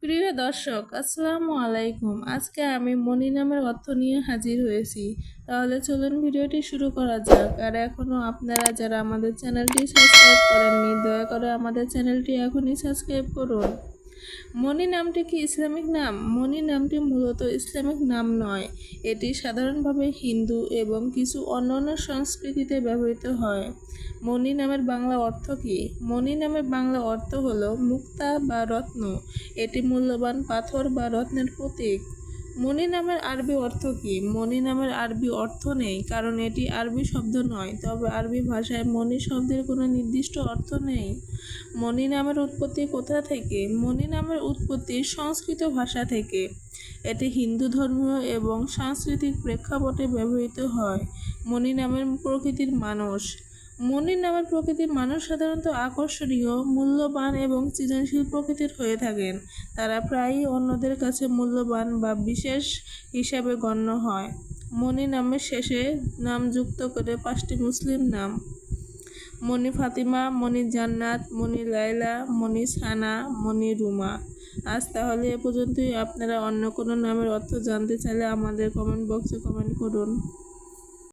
প্রিয় দর্শক, আসসালামু আলাইকুম। আজকে আমি মনি নামের অর্থ নিয়ে হাজির হয়েছি। তাহলে চলুন ভিডিওটি শুরু করা যাক। আর এখনও আপনারা যারা আমাদের চ্যানেলটি সাবস্ক্রাইব করেননি, দয়া করে আমাদের চ্যানেলটি এখনই সাবস্ক্রাইব করুন। মনি নামটি কি ইসলামিক নাম? মনি নামটি মূলত ইসলামিক নাম নয়। এটি সাধারণভাবে হিন্দু এবং কিছু অন্যান্য সংস্কৃতিতে ব্যবহৃত হয়। মণি নামের বাংলা অর্থ কি? মণি নামের বাংলা অর্থ হল মুক্তা বা রত্ন। এটি মূল্যবান পাথর বা রত্নের প্রতীক। মণি নামের আরবি অর্থ কী? মণি নামের আরবি অর্থ নেই, কারণ এটি আরবি শব্দ নয়। তবে আরবি ভাষায় মণি শব্দের কোনো নির্দিষ্ট অর্থ নেই। মণি নামের উৎপত্তি কোথা থেকে? মণি নামের উৎপত্তি সংস্কৃত ভাষা থেকে। এটি হিন্দু ধর্মীয় এবং সাংস্কৃতিক প্রেক্ষাপটে ব্যবহৃত হয়। মণি নামের প্রকৃতির মানুষ। মনির নামের প্রকৃতির মানুষ সাধারণত আকর্ষণীয়, মূল্যবান এবং সৃজনশীল প্রকৃতির হয়ে থাকেন। তারা প্রায়ই অন্যদের কাছে মূল্যবান বা বিশেষ হিসাবে গণ্য হয়। মনি নামের শেষে নাম যুক্ত করে পাঁচটি মুসলিম নাম। মনি ফাতিমা, মনি জান্নাত, মনি লাইলা মনি সানা, মনি রুমা। আজ তাহলে এ পর্যন্তই। আপনারা অন্য কোনো নামের অর্থ জানতে চাইলে আমাদের কমেন্ট বক্সে কমেন্ট করুন।